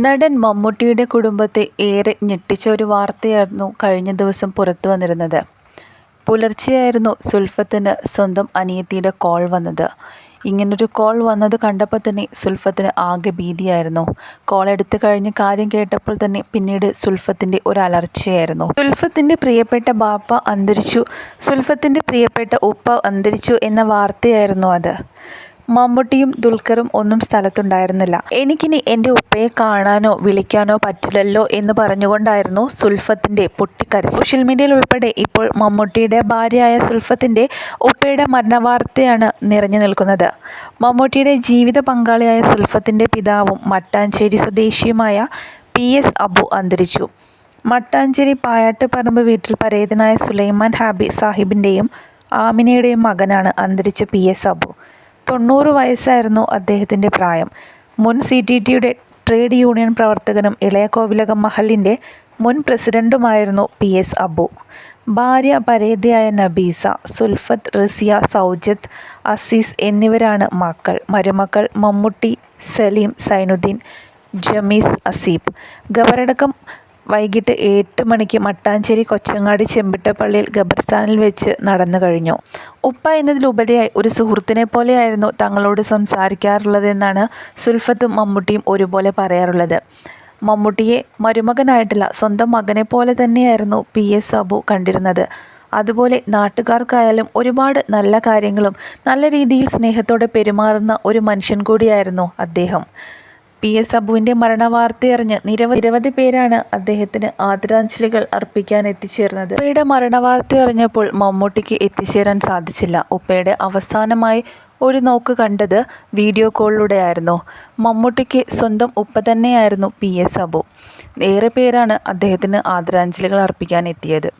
നടൻ മമ്മൂട്ടിയുടെ കുടുംബത്തെ ഏറെ ഞെട്ടിച്ച ഒരു വാർത്തയായിരുന്നു കഴിഞ്ഞ ദിവസം പുറത്തു വന്നിരുന്നത്. പുലർച്ചെയായിരുന്നു സുൽഫത്തിന് സ്വന്തം അനിയത്തിയുടെ കോൾ വന്നത്. ഇങ്ങനൊരു കോൾ വന്നത് കണ്ടപ്പോൾ തന്നെ സുൽഫത്തിന് ആകെ ഭീതിയായിരുന്നു. കോൾ എടുത്തു കഴിഞ്ഞ് കാര്യം കേട്ടപ്പോൾ തന്നെ പിന്നീട് സുൽഫത്തിന്റെ ഒരു അലർച്ചയായിരുന്നു. സുൽഫത്തിന്റെ പ്രിയപ്പെട്ട ബാപ്പ അന്തരിച്ചു. സുൽഫത്തിന്റെ പ്രിയപ്പെട്ട ഉപ്പ അന്തരിച്ചു എന്ന വാർത്തയായിരുന്നു അത്. മമ്മൂട്ടിയും ദുൽഖറും ഒന്നും സ്ഥലത്തുണ്ടായിരുന്നില്ല. എനിക്കിനി എന്റെ ഉപ്പയെ കാണാനോ വിളിക്കാനോ പറ്റില്ലല്ലോ എന്ന് പറഞ്ഞുകൊണ്ടായിരുന്നു സുൽഫത്തിന്റെ പൊട്ടിക്കരച്ച് സോഷ്യൽ മീഡിയയിൽ ഉൾപ്പെടെ ഇപ്പോൾ മമ്മൂട്ടിയുടെ ഭാര്യയായ സുൽഫത്തിന്റെ ഉപ്പയുടെ മരണവാർത്തയാണ് നിറഞ്ഞു നിൽക്കുന്നത്. മമ്മൂട്ടിയുടെ ജീവിത പങ്കാളിയായ സുൽഫത്തിന്റെ പിതാവും മട്ടാഞ്ചേരി സ്വദേശിയുമായ പി എസ് അബു അന്തരിച്ചു. മട്ടാഞ്ചേരി പായാട്ടുപറമ്പ് വീട്ടിൽ പരേതനായ സുലൈമാൻ ഹാബി സാഹിബിന്റെയും ആമിനയുടെയും മകനാണ് അന്തരിച്ച പി എസ് അബു. തൊണ്ണൂറ് വയസ്സായിരുന്നു അദ്ദേഹത്തിന്റെ പ്രായം. മുൻ സി ടി ടിയുടെ ട്രേഡ് യൂണിയൻ പ്രവർത്തകനും ഇളയകോവിലകം മഹലിന്റെ മുൻ പ്രസിഡന്റുമായിരുന്നു പി എസ് അബു. ഭാര്യ പരേതയായ നബീസ സുൽഫത്ത് റിസിയ സൗജത്ത് അസീസ് എന്നിവരാണ് മക്കൾ. മരുമക്കൾ മമ്മൂട്ടി സലീം സൈനുദ്ദീൻ ജമീസ് അസീബ്. ഖബറടക്കം വൈകിട്ട് എട്ട് മണിക്ക് മട്ടാഞ്ചേരി കൊച്ചങ്ങാടി ചെമ്പിട്ടപ്പള്ളിയിൽ ഖബർസ്ഥാനിൽ വെച്ച് നടന്നു കഴിഞ്ഞു. ഉപ്പ എന്നതിലുപരിയായി ഒരു സുഹൃത്തിനെ പോലെയായിരുന്നു തങ്ങളോട് സംസാരിക്കാറുള്ളതെന്നാണ് സുൽഫത്തും മമ്മൂട്ടിയും ഒരുപോലെ പറയാറുള്ളത്. മമ്മൂട്ടിയെ മരുമകനായിട്ടില്ല സ്വന്തം മകനെ പോലെ തന്നെയായിരുന്നു പി എസ് അബു കണ്ടിരുന്നത്. അതുപോലെ നാട്ടുകാർക്കായാലും ഒരുപാട് നല്ല കാര്യങ്ങളും നല്ല രീതിയിൽ സ്നേഹത്തോടെ പെരുമാറുന്ന ഒരു മനുഷ്യൻ കൂടിയായിരുന്നു അദ്ദേഹം. പി എസ് അബുവിന്റെ മരണവാർത്തയറിഞ്ഞ് നിരവധി നിരവധി പേരാണ് അദ്ദേഹത്തിന് ആദരാഞ്ജലികൾ അർപ്പിക്കാൻ എത്തിച്ചേർന്നത്. ഉപ്പയുടെ മരണവാർത്ത അറിഞ്ഞപ്പോൾ മമ്മൂട്ടിക്ക് എത്തിച്ചേരാൻ സാധിച്ചില്ല. ഉപ്പയുടെ അവസാനമായി ഒരു നോക്ക് കണ്ടത് വീഡിയോ കോളിലൂടെയായിരുന്നു. മമ്മൂട്ടിക്ക് സ്വന്തം ഉപ്പ തന്നെയായിരുന്നു പി എസ് അബു. ഏറെ പേരാണ് അദ്ദേഹത്തിന് ആദരാഞ്ജലികൾ അർപ്പിക്കാൻ എത്തിയത്.